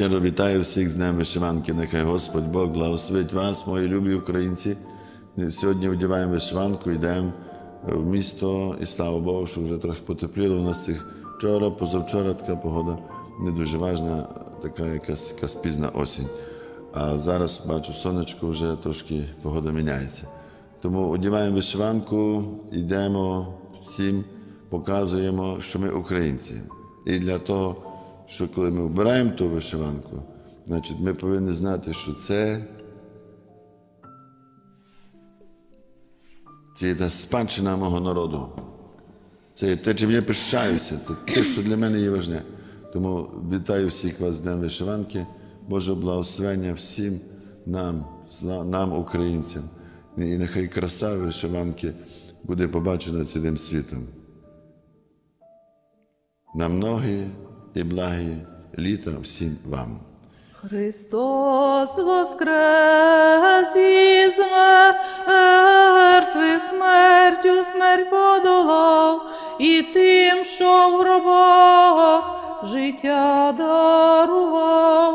Щиро вітаю всіх з Днем Вишиванки. Нехай Господь Бог благословить вас, мої любі українці. Сьогодні одягаємо вишиванку, йдемо в місто, і слава Богу, що вже трохи потепліло. У нас цих вчора, позавчора така погода не дуже важна, така якась, якась пізна осінь. А зараз бачу, сонечко вже трошки погода міняється. Тому одягаємо вишиванку, йдемо всім, показуємо, що ми українці. І для того, що коли ми вбираємо ту вишиванку, значить ми повинні знати, що це, це є та спадщина мого народу. Це є те, чим я пишаюся, це те, що для мене є важне. Тому вітаю всіх вас з Днем Вишиванки, Боже благословення всім нам, нам, українцям. І нехай краса вишиванки буде побачена цілим світом. На многі і благі літа всім вам. Христос воскрес із мертвих смертю смерть подолав, і тим, що в гробах життя дарував.